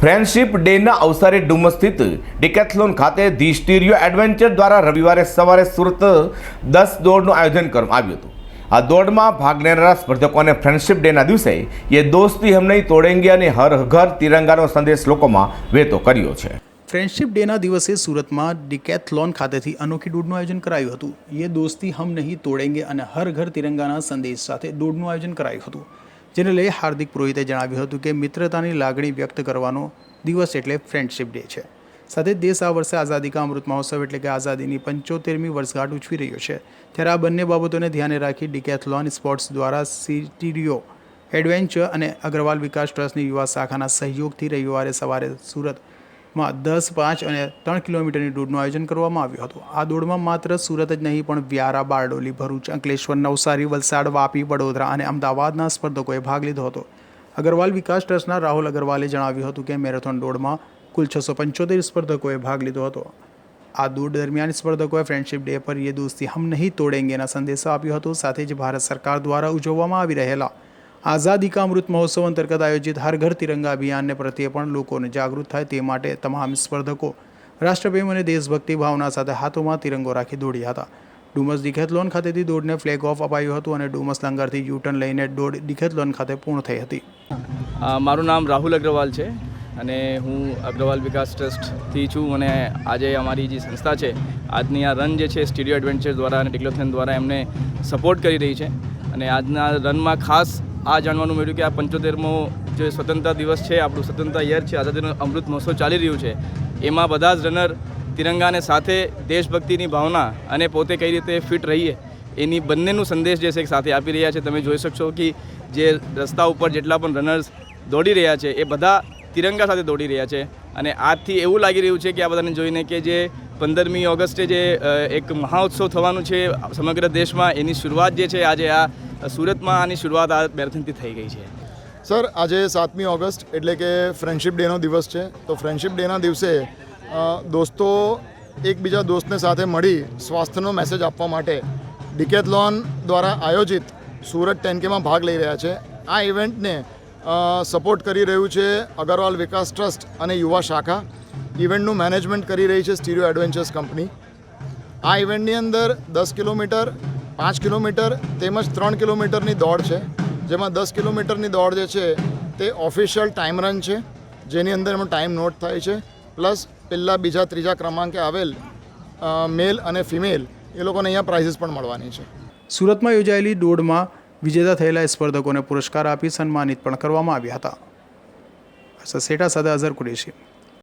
Friendship ડેના અવસરે ડુમસ સ્થિત ડિકેથલોન ખાતે ધી સ્ટીરિયો એડવેન્ચર દ્વારા રવિવારે સવારે સુરત દસ દોડનું આયોજન કરવામાં આવ્યું હતું. આ દોડમાં ભાગ લેનારા સ્પર્ધકોને ફ્રેન્ડશિપ ડેના દિવસે એ દોસ્તી હમ નહીં તોડેંગે અને હર ઘર તિરંગાનો સંદેશ લોકોમાં વહેતો કર્યો છે. ફ્રેન્ડશિપ ડેના દિવસે સુરતમાં ડિકેથલોન ખાતેથી અનોખી દોડનું આયોજન કરાયું હતું. એ દોસ્તી હમ નહીં તોડેંગે અને હર ઘર તિરંગાના સંદેશ સાથે દોડનું આયોજન કરાયું હતું. જેને લઈ હાર્દિક પુરોહિતે જણાવ્યું હતું કે મિત્રતાની લાગણી વ્યક્ત કરવાનો દિવસ એટલે ફ્રેન્ડશિપ ડે છે. સાથે દેશ આ વર્ષે આઝાદી કા અમૃત મહોત્સવ એટલે કે આઝાદીની પંચોતેરમી વર્ષગાંઠ ઉછવી રહ્યો છે. ત્યારે આ બંને બાબતોને ધ્યાને રાખી ડિકેથલોન સ્પોર્ટ્સ દ્વારા સિટીરિયો એડવેન્ચર અને અગ્રવાલ વિકાસ ટ્રસ્ટની યુવા શાખાના સહયોગથી રવિવારે સવારે સુરતમાં દસ, પાંચ અને ત્રણ કિલોમીટરની દોડનું આયોજન કરવામાં આવ્યું હતું. આ દોડમાં માત્ર સુરત જ નહીં, પણ વ્યારા, બારડોલી, ભરૂચ, અંકલેશ્વર, નવસારી, વલસાડ, વાપી, વડોદરા અને અમદાવાદના સ્પર્ધકોએ ભાગ લીધો હતો. અગ્રવાલ વિકાસ ટ્રસ્ટના રાહુલ અગ્રવાલે જણાવ્યું હતું કે મેરેથોન દોડમાં કુલ છસો પંચોતેર સ્પર્ધકોએ ભાગ લીધો હતો. આ દોડ દરમિયાન સ્પર્ધકોએ ફ્રેન્ડશિપ ડે પર યે દોસ્તી હમ નહીં તોડેંગેના સંદેશો આપ્યો હતો. સાથે જ ભારત સરકાર દ્વારા ઉજવવામાં આવી રહેલા આઝાદી કા અમૃત મહોત્સવ અંતર્ગત આયોજિત હર ઘર તિરંગા અભિયાનને પ્રત્યે પણ લોકોને જાગૃત થાય તે માટે તમામ સ્પર્ધકો, રાષ્ટ્રપ્રેમ અને દેશભક્તિ ભાવના સાથે હાથોમાં તિરંગો રાખી દોડ્યા હતા. ડુમસ ડિખેથલોન ખાતેથી દોડને ફ્લેગ ઓફ અપાયું હતું અને ડુમસ લંગરથી યુટર્ન લઈને દોડ ડિખેથલોન ખાતે પૂર્ણ થઈ હતી. મારું નામ રાહુલ અગ્રવાલ છે અને હું અગ્રવાલ વિકાસ ટ્રસ્ટથી છું અને આજે અમારી જે સંસ્થા છે, આજની આ રન જે છે સ્ટીરિયો એડવેન્ચર દ્વારા અને ડિક્લોથેન દ્વારા એમને સપોર્ટ કરી રહી છે. અને આજના રનમાં ખાસ આ જાણવાનું મળ્યું કે આ પંચોતેરમો જે સ્વતંત્રતા દિવસ છે, આપણું સ્વતંત્રતા યર છે આઝાદીનો અમૃત મહોત્સવ ચાલી રહ્યું છે. એમાં બધા જ રનર તિરંગાને સાથે દેશભક્તિની ભાવના અને પોતે કઈ રીતે ફિટ રહીએ, એની બંનેનું સંદેશ જે છે સાથે આપી રહ્યા છે. તમે જોઈ શકશો કે જે રસ્તા ઉપર જેટલા પણ રનર્સ દોડી રહ્યા છે, એ બધા તિરંગા સાથે દોડી રહ્યા છે. અને આજથી એવું લાગી રહ્યું છે કે આ બધાને જોઈને કે જે પંદરમી ઓગસ્ટે જે એક મહાઉત્સવ થવાનું છે સમગ્ર દેશમાં, એની શરૂઆત જે છે, આજે આ સુરતમાં આની શરૂઆત આ મેરેથોનથી થઈ ગઈ છે. સર, આજે સાતમી ઓગસ્ટ એટલે કે ફ્રેન્ડશિપ ડેનો દિવસ છે. તો ફ્રેન્ડશિપ ડેના દિવસે દોસ્તો એકબીજા દોસ્તને સાથે મળી સ્વાસ્થ્યનો મેસેજ આપવા માટે ડિકેથલોન દ્વારા આયોજિત સુરત ટેનકેમાં ભાગ લઈ રહ્યા છે. આ ઇવેન્ટને સપોર્ટ કરી રહ્યું છે અગરવાલ વિકાસ ટ્રસ્ટ અને યુવા શાખા. ઇવેન્ટનું મેનેજમેન્ટ કરી રહી છે સ્ટીરિયો એડવેન્ચર્સ કંપની. આ ઇવેન્ટની અંદર દસ કિલોમીટર, પાંચ કિલોમીટર તેમજ ત્રણ કિલોમીટરની દોડ છે. જેમાં દસ કિલોમીટરની દોડ જે છે તે ઓફિશિયલ ટાઈમ રન છે, જેની અંદર એમાં ટાઈમ નોટ થાય છે. પ્લસ પહેલાં બીજા ત્રીજા ક્રમાંકે આવેલ મેલ અને ફિમેલ એ લોકોને અહીંયા પ્રાઇઝીસ પણ મળવાની છે. સુરતમાં યોજાયેલી દોડમાં વિજેતા થયેલા સ્પર્ધકોને પુરસ્કાર આપી સન્માનિત પણ કરવામાં આવ્યા હતા. સેટા સાથે અઝર કુરેશી.